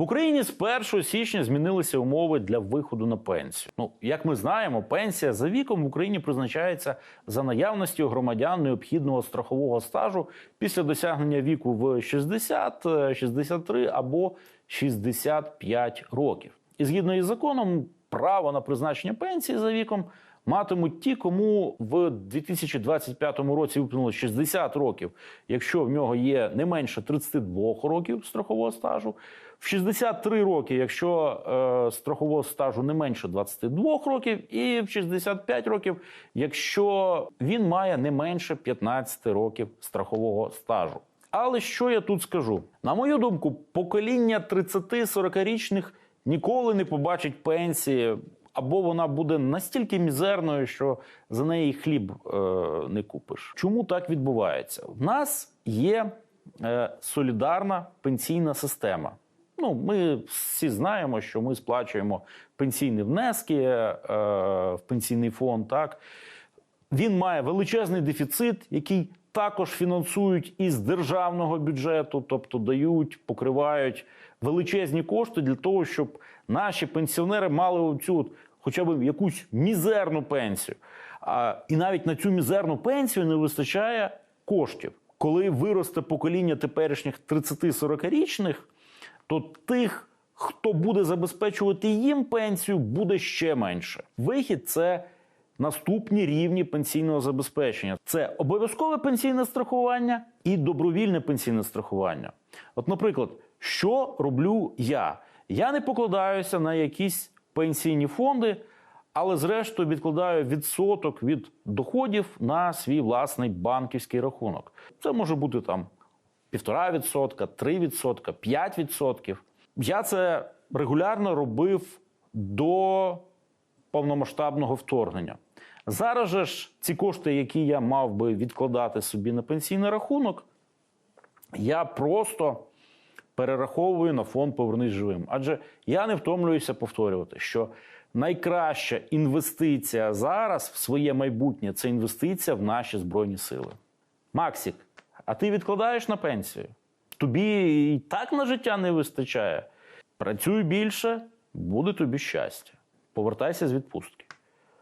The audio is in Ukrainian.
В Україні з 1 січня змінилися умови для виходу на пенсію. Ну, як ми знаємо, пенсія за віком в Україні призначається за наявності у громадян необхідного страхового стажу після досягнення віку в 60, е, 63 або 65 років. І згідно із законом, право на призначення пенсії за віком матимуть ті, кому в 2025 році виповнилось 60 років, якщо в нього є не менше 32 років страхового стажу, в 63 роки, якщо е, страхового стажу не менше 22 років, і в 65 років, якщо він має не менше 15 років страхового стажу. Але що я тут скажу? На мою думку, покоління 30-40-річних ніколи не побачить пенсії, або вона буде настільки мізерною, що за неї хліб е, не купиш. Чому так відбувається? В нас є е, солідарна пенсійна система. Ну, ми всі знаємо, що ми сплачуємо пенсійні внески е, в пенсійний фонд. Так він має величезний дефіцит, який також фінансують із державного бюджету, тобто дають, покривають величезні кошти для того, щоб наші пенсіонери мали от хоча б якусь мізерну пенсію. А, і навіть на цю мізерну пенсію не вистачає коштів. Коли виросте покоління теперішніх 30-40-річних, то тих, хто буде забезпечувати їм пенсію, буде ще менше. Вихід це наступні рівні пенсійного забезпечення: це обов'язкове пенсійне страхування і добровільне пенсійне страхування. От, наприклад, що роблю я? Я не покладаюся на якісь пенсійні фонди, але зрештою відкладаю відсоток від доходів на свій власний банківський рахунок. Це може бути там 1,5%, 3%, 5%. Я це регулярно робив до повномасштабного вторгнення. Зараз же ж ці кошти, які я мав би відкладати собі на пенсійний рахунок, я просто перераховую на фонд Повернись живим. Адже я не втомлююся повторювати, що найкраща інвестиція зараз в своє майбутнє це інвестиція в наші збройні сили. Максик, а ти відкладаєш на пенсію? Тобі і так на життя не вистачає. Працюй більше, буде тобі щастя. Повертайся з відпустки.